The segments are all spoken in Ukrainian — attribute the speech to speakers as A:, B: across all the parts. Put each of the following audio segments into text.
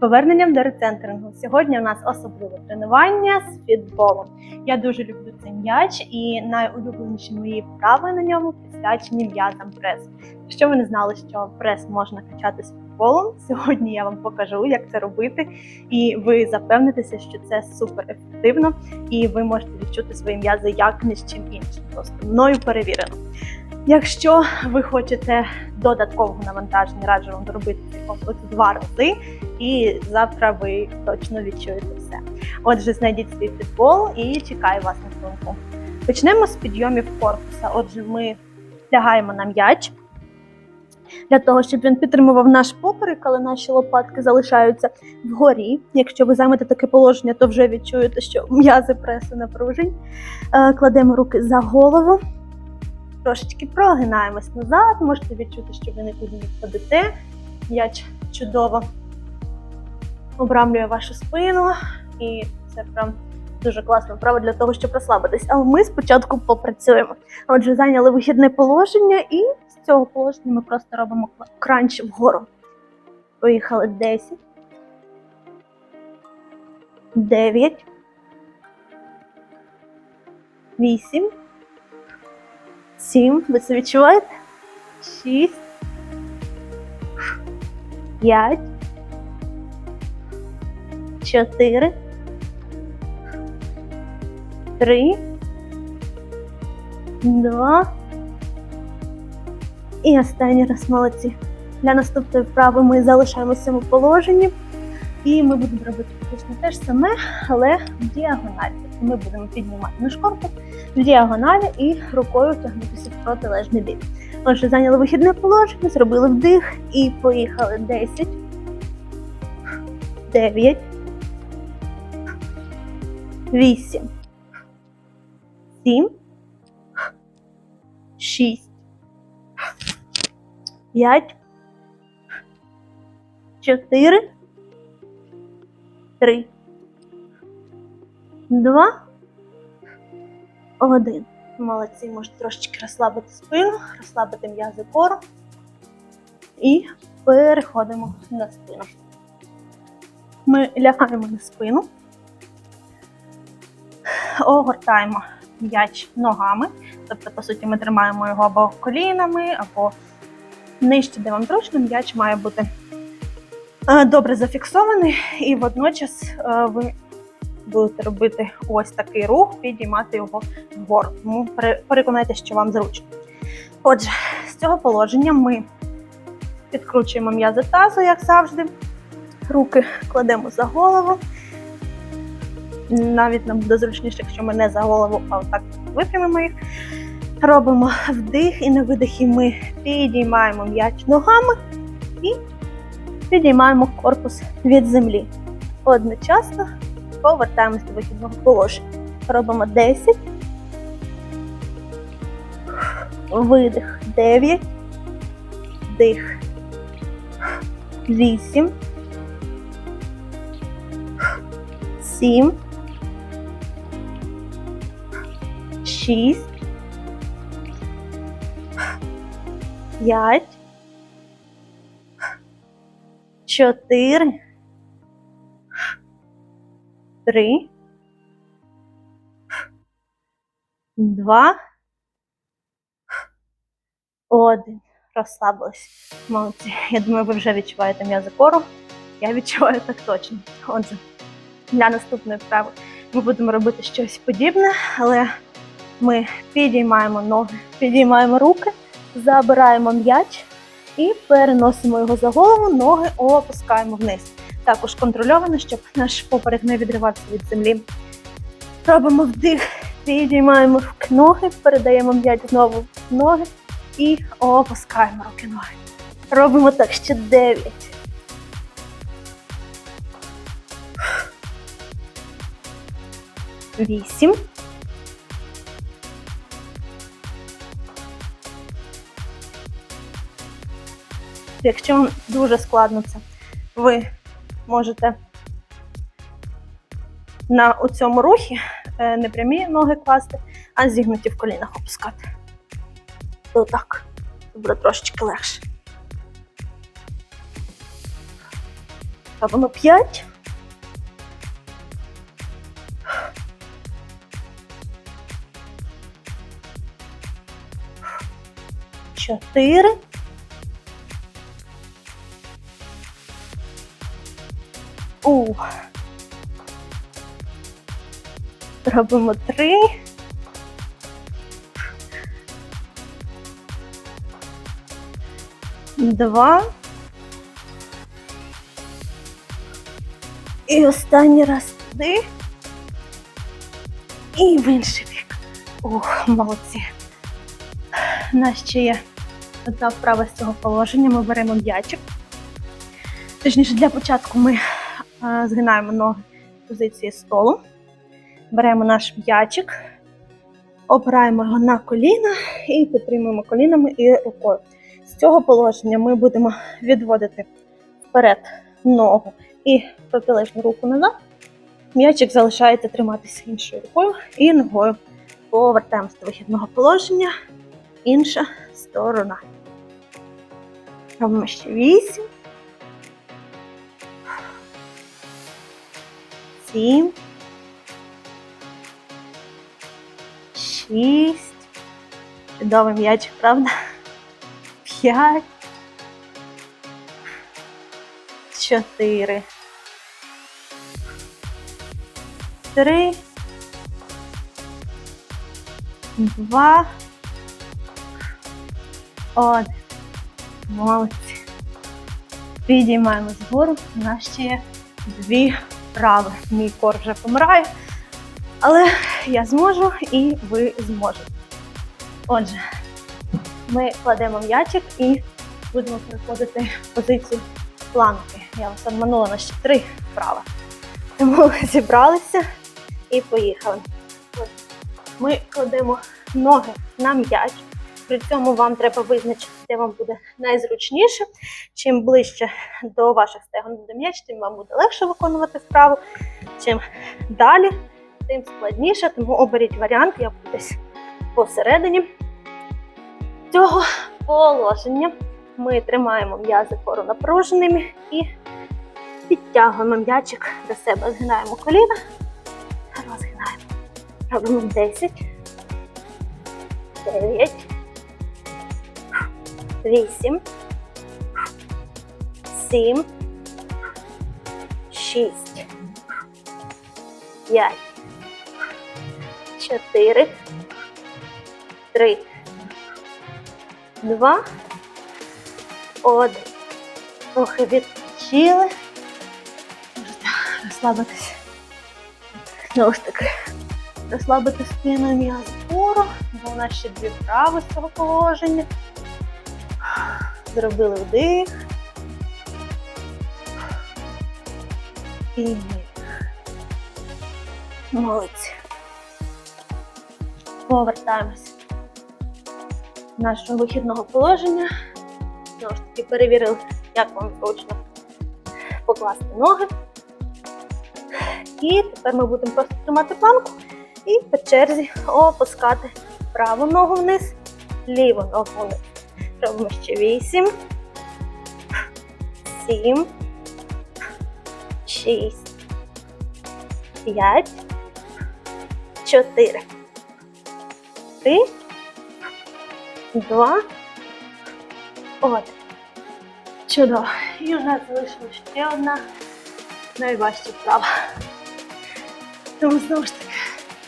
A: поверненням до рецентерингу. Сьогодні у нас особливе тренування з фітболом. Я дуже люблю цей м'яч і найулюбленіші мої вправи на ньому присвячені м'язам пресу. Якщо ви не знали, що прес можна качати з футболом, сьогодні я вам покажу, як це робити, і ви запевнитеся, що це супер ефективно, і ви можете відчути свої м'язи як ні з чим іншим. Просто мною перевірено. Якщо ви хочете додаткового навантаження, раджу вам зробити цей два рази, і завтра ви точно відчуєте все. Отже, знайдіть свій фітбол і чекаю вас на сумку. Почнемо з підйомів корпуса. Отже, ми лягаємо на м'яч для того, щоб він підтримував наш поперек, але наші лопатки залишаються вгорі. Якщо ви займете таке положення, то вже відчуєте, що м'язи пресу напружень. Е, Кладемо руки за голову, трошечки прогинаємось назад. Можете відчути, що ви нікуди не впадете. М'яч чудово обрамлює вашу спину, і це прям дуже класна вправа для того, щоб розслабитись. Але ми спочатку попрацюємо. Отже, зайняли вихідне положення, і з цього положення ми просто робимо кранч вгору. Поїхали 10, 9, 8, 7. Ви це відчуваєте? 6, 5, 4, 3, 2. І останній раз молодці. Для наступної вправи ми залишаємося в цьому положенні. І ми будемо робити фактично те ж саме, але в діагоналі. Тобто ми будемо піднімати наш корпус в діагоналі і рукою тягнутися в протилежний бік. Отже, зайняли вихідне положення, зробили вдих і поїхали 10, 9, 8, 7, 6, 5, 4, 3, 2, 1. Молодці, можете трошечки розслабити спину, розслабити м'язи кору. І переходимо на спину. Ми лягаємо на спину, огортаємо м'яч ногами, тобто, по суті, ми тримаємо його або колінами, або нижче, де вам зручно, м'яч має бути е, добре зафіксований, і водночас е, ви будете робити ось такий рух, підіймати його вгору. Тому переконайтеся, що вам зручно. Отже, з цього положення ми підкручуємо м'язи тазу, як завжди. Руки кладемо за голову. Навіть нам буде зручніше, якщо ми не за голову, а отак випрямимо їх. Робимо вдих і на видихі ми підіймаємо м'яч ногами і підіймаємо корпус від землі. Одночасно повертаємось до вихідного положення. Робимо 10. Видих 9. Дих 8. 7. 6. 5. 4. Три. Два. Один. Розслабились. Молодці. Я думаю, ви вже відчуваєте м'язи кору. Я відчуваю так точно. Отже, для наступної вправи ми будемо робити щось подібне, але ми підіймаємо ноги, підіймаємо руки, забираємо м'яч і переносимо його за голову, ноги опускаємо вниз також контрольовано, щоб наш поперек не відривався від землі. Робимо вдих, підіймаємо ноги, передаємо м'яч знову в ноги і опускаємо руки ноги. Робимо так ще 9. Вісім. Якщо вам дуже складно це, ви можете на у цьому рухі е, не прямі ноги класти, а зігнуті в колінах опускати. То так, це буде трошечки легше. Робимо п'ять. Чотири. У. Робимо три. Два. І останній раз туди. І в інший бік. Ух, молодці. У нас ще є одна вправа з цього положення. Ми беремо м'ячик. Точніше, для початку ми згинаємо ноги в позиції столу. Беремо наш м'ячик, опираємо його на коліна і підтримуємо колінами і рукою. З цього положення ми будемо відводити вперед ногу і протилежну руку назад. М'ячик залишається триматися іншою рукою і ногою. Повертаємося до вихідного положення. Інша сторона. Робимо ще вісім. Сім. Шість. Чудовий м'ячик, правда? П'ять. Чотири. Три. Два. Один. Молодці. Підіймаємо згору. У нас ще є дві вправи. Мій кор вже помирає. Але я зможу і ви зможете. Отже, ми кладемо м'ячик і будемо переходити в позицію планки. Я вас обманула на ще три вправи. Тому зібралися і поїхали. Ми кладемо ноги на м'яч. При цьому вам треба визначити, де вам буде найзручніше. Чим ближче до ваших стегон буде м'яч, тим вам буде легше виконувати вправу. Чим далі, тим складніше. Тому оберіть варіант, я буду десь посередині цього положення. Ми тримаємо м'язи кору напруженими і підтягуємо м'ячик до себе. Згинаємо коліна, розгинаємо. Робимо 10, 9, 8, 7, 6, 5, 4, 3, 2, 1. Трохи відпочили. Можете розслабитися. Знову ж таки, розслабити спину м'яз вгору, бо у нас ще дві вправи з цього положення. Зробили вдих. І. Молодці. Повертаємось до нашого вихідного положення. Знову ж таки, перевірили, як вам зручно покласти ноги. І тепер ми будемо просто тримати планку і по черзі опускати праву ногу вниз, ліву ногу вниз. Робимо ще 8, 7, 6, 5, 4, 3, 2, 1. Чудово. І у нас залишилася ще одна найважча вправа. Тому знову ж таки,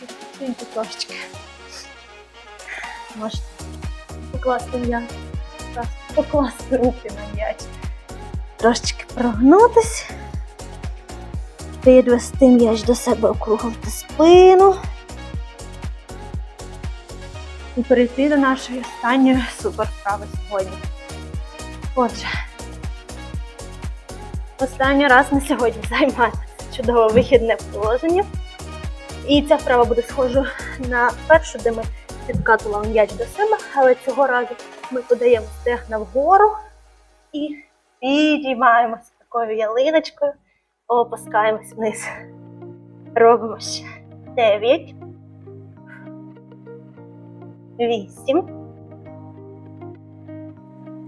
A: відпочиньте трошечки. Можете покласти просто покласти руки на м'яч. Трошечки прогнутись, підвести м'яч до себе, округлити спину. І перейти до нашої останньої супервправи сьогодні. Отже, останній раз на сьогодні займається чудове вихідне положення. І ця вправа буде схожа на першу, де ми підкатували м'яч до себе, але цього разу ми подаємо стегна вгору і підіймаємося такою ялиночкою, опускаємось вниз. Робимо ще 9, 8,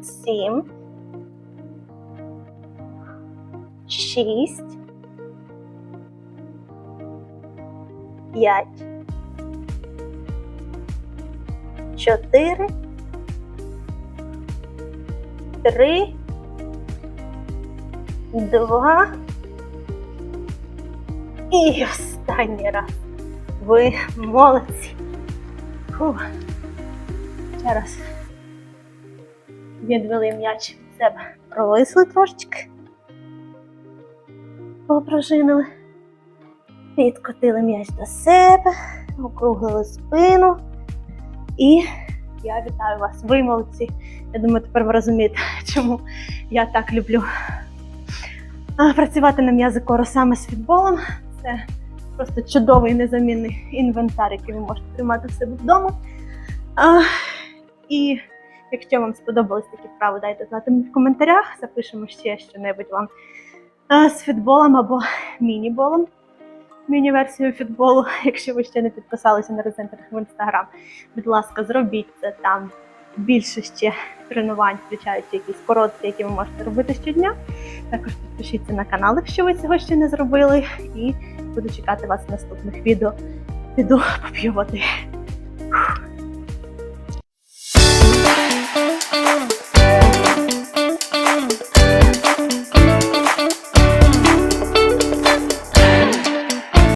A: 7, шість, п'ять, чотири, три, два. І останній раз. Ви молодці. Фух. Ще раз. Відвели м'яч від себе. Провисли трошечки. Попружинили. Підкотили м'яч до себе, округлили спину. І я вітаю вас. Ви молодці. Я думаю, тепер ви розумієте, чому я так люблю працювати на м'язи кору саме з футболом. Це просто чудовий незамінний інвентар, який ви можете тримати в себе вдома. А, і якщо вам сподобались такі вправи, дайте знати мені в коментарях. Запишемо ще що-небудь вам з футболом або міні-болом. Міні-версію футболу, якщо ви ще не підписалися на резентерах в інстаграм, будь ласка, зробіть це там більше ще тренувань, включаючи якісь короткі, які ви можете робити щодня. Також підпишіться на канал, якщо ви цього ще не зробили, і буду чекати вас в наступних відео. Піду поп'ю води.